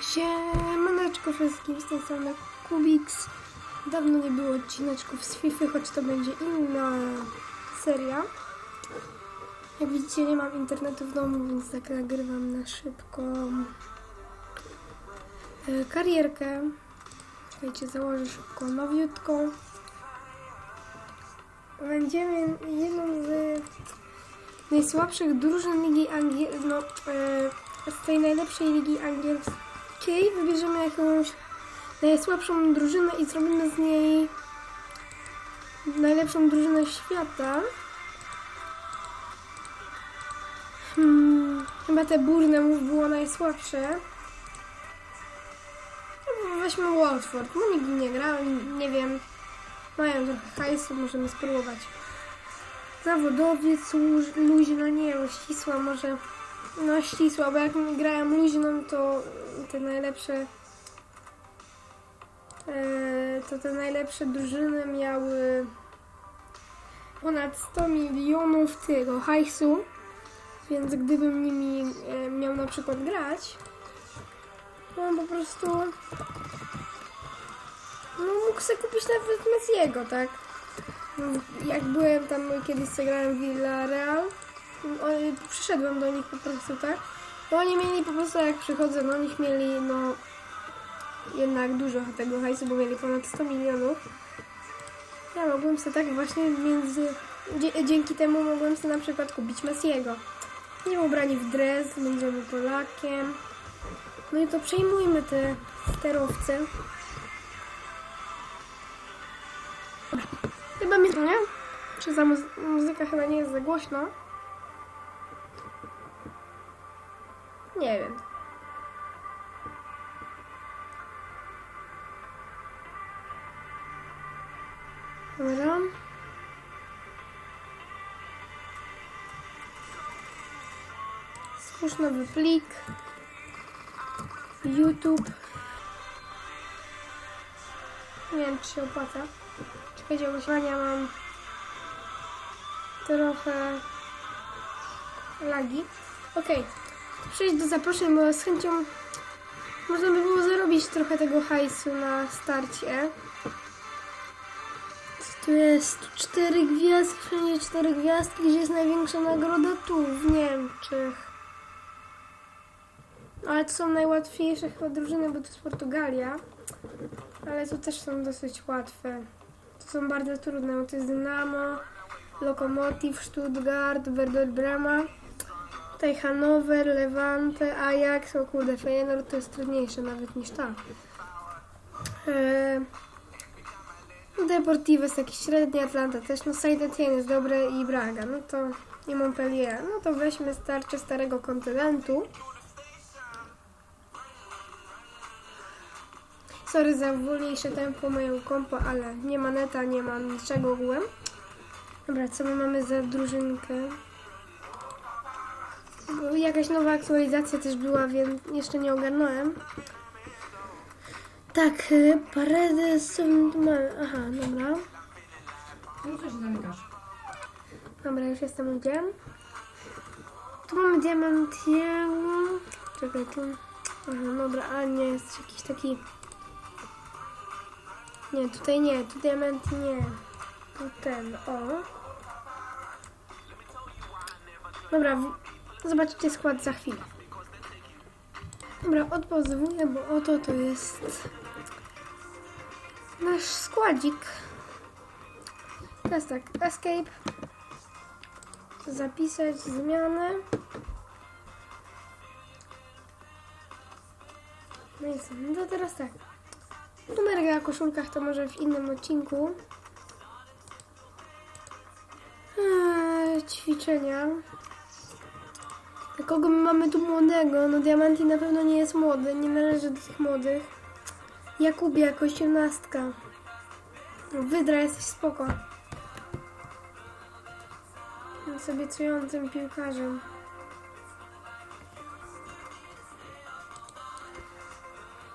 Siemaneczko wszystkim, z tej strony Kubiks. Dawno nie było odcineczków z FIFA, choć to będzie inna seria. Jak widzicie nie mam internetu w domu, więc tak nagrywam na szybko e, karierkę. Słuchajcie, założę szybko nowiutką. Będziemy jedną z najsłabszych drużyn Ligi Angielskiej, no, e, z tej najlepszej Ligi Angielskiej wybierzemy jakąś najsłabszą drużynę i zrobimy z niej najlepszą drużynę świata. Hmm, chyba te burne mów było najsłabsze. No, Weźmy Watford. No nigdy nie grałem, nie wiem. Mają trochę hajsu, możemy spróbować. Zawodowiec, luź- luźna, nie wiem, ścisła może. No ścisła, bo jak grałem luźną, to te najlepsze e, to te najlepsze drużyny miały ponad 100 milionów tego hajsu, więc gdybym nimi e, miał na przykład grać, to on po prostu no, mógł sobie kupić nawet Messiego, tak? Jak byłem tam kiedyś co grałem w Villarreal, przyszedłem do nich po prostu, tak? No oni mieli po prostu jak przychodzę, no oni mieli no jednak dużo tego hajsu, bo mieli ponad 100 milionów. Ja mogłem sobie tak właśnie między... Dzięki temu mogłem sobie na przykład kupić Messiego. Nie ubrani w dres, będziemy Polakiem. No i to przejmujmy te sterowce. Chyba mnie, nie? Czy za muzy- muzyka chyba nie jest za głośno? Nie wiem. Dobra. Stwórz nowy plik. YouTube. Nie wiem, czy się opłaca. Czekajcie, ogłoszenia mam trochę lagi. Okej, przejść do zaproszeń, bo z chęcią można by było zarobić trochę tego hajsu na starcie. Tu jest cztery gwiazdki, wszędzie cztery gwiazdki, gdzie jest największa nagroda tu, w Niemczech. Ale to są najłatwiejsze chyba drużyny, bo to jest Portugalia. Ale tu też są dosyć łatwe. To są bardzo trudne, bo to jest Dynamo, Lokomotiv, Stuttgart, Werder Brema. Tutaj Hanower, Levante, Ajax, o kurde, Feyenoord to jest trudniejsze nawet niż ta. Eee, Deportivo jest jakiś średni, Atlanta też, no Saint Etienne jest dobre i Braga, no to i Montpellier. No to weźmy starcie starego kontynentu. Sorry za wolniejsze tempo mojego kompa, ale nie ma neta, nie ma niczego ogółem. Dobra, co my mamy za drużynkę? Jakaś nowa aktualizacja też była, więc jeszcze nie ogarnąłem. Tak, y, mamy? Aha, dobra. No co się zamykasz? Dobra, już jestem gdzie? Tu mamy diamantiego. Czekaj, tu. Aha, dobra, a nie, jest jakiś taki... Nie, tutaj nie, tu diament nie. Tu ten, o. Dobra. Zobaczycie skład za chwilę. Dobra, odpozywuję, bo oto to jest nasz składzik. Teraz tak, escape zapisać zmianę. No i co? No to teraz tak. Numerek na koszulkach to może w innym odcinku. Eee, ćwiczenia. Kogo my mamy tu młodego? No Diamanti na pewno nie jest młody, nie należy do tych młodych. Jakubie jako osiemnastka. No, Wydra jesteś spoko. Jest obiecującym piłkarzem.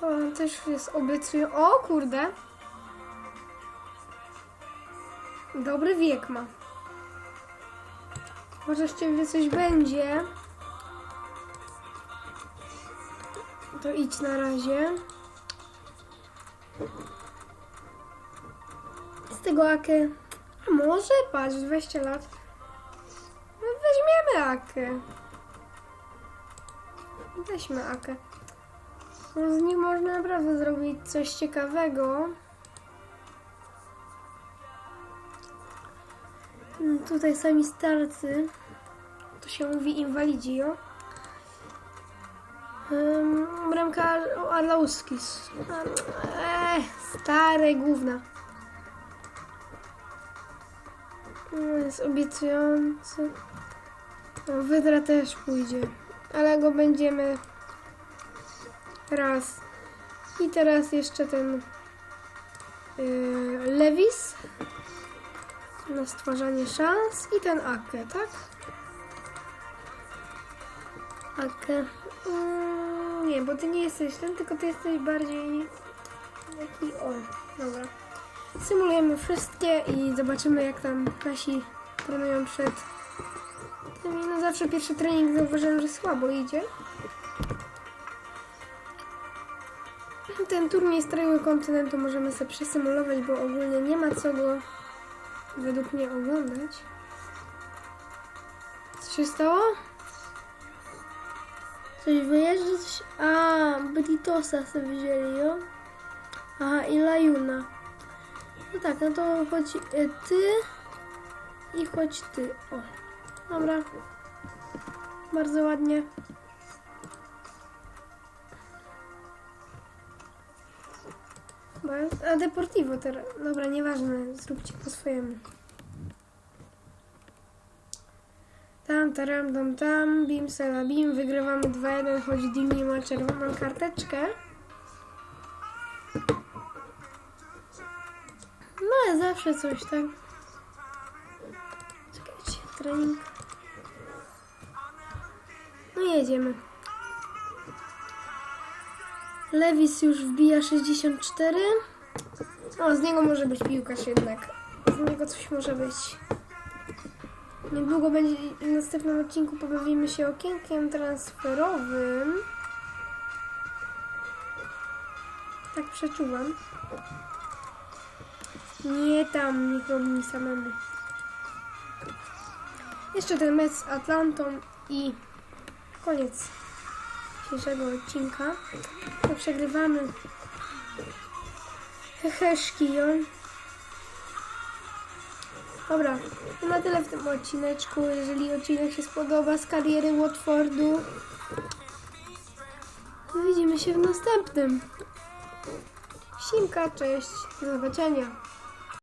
O, on też jest obiecujący. O kurde! Dobry wiek ma. Może z ciebie coś będzie. To idź na razie. Z tego Akę. Może? Patrz, 20 lat. No weźmiemy Akę. Weźmy Akę. No z nim można naprawdę zrobić coś ciekawego. Mm, Tutaj sami starcy. To się mówi inwalidzi, jo? Bramka Ar- Arlauskis. Eee, stare gówna. No, jest obiecujący. No, Wydra też pójdzie. Ale go będziemy raz. I teraz jeszcze ten yy, Lewis na stwarzanie szans i ten Ake, tak? Ake. Mm, nie, bo ty nie jesteś ten, tylko ty jesteś bardziej taki o, dobra. Symulujemy wszystkie i zobaczymy jak tam nasi trenują przed tymi. No zawsze pierwszy trening zauważyłem, że słabo idzie. Ten turniej Starego Kontynentu możemy sobie przesymulować, bo ogólnie nie ma co go według mnie oglądać. Co się stało? Coś wyjeżdża? Coś... A, Britosa sobie wzięli, jo? Aha, i Lajuna. No tak, no to chodź e, ty i chodź ty. O, dobra. Bardzo ładnie. A Deportivo teraz. Dobra, nieważne, zróbcie po swojemu. Tam, taram, tam, tam, bim, sala, bim, wygrywamy 2-1, choć Dimi ma czerwoną karteczkę. No, ale zawsze coś, tak? Czekajcie, trening. No jedziemy. Lewis już wbija 64. O, z niego może być piłkarz jednak. Z niego coś może być. Niedługo będzie, w następnym odcinku pobawimy się okienkiem transferowym. Tak przeczuwam. Nie tam, niech robi samemu. Jeszcze ten mecz z Atlantą i koniec dzisiejszego odcinka. To przegrywamy. Hehe, szkijon. Dobra, to na tyle w tym odcineczku. Jeżeli odcinek się spodoba z kariery Watfordu, to widzimy się w następnym. Simka, cześć, do zobaczenia.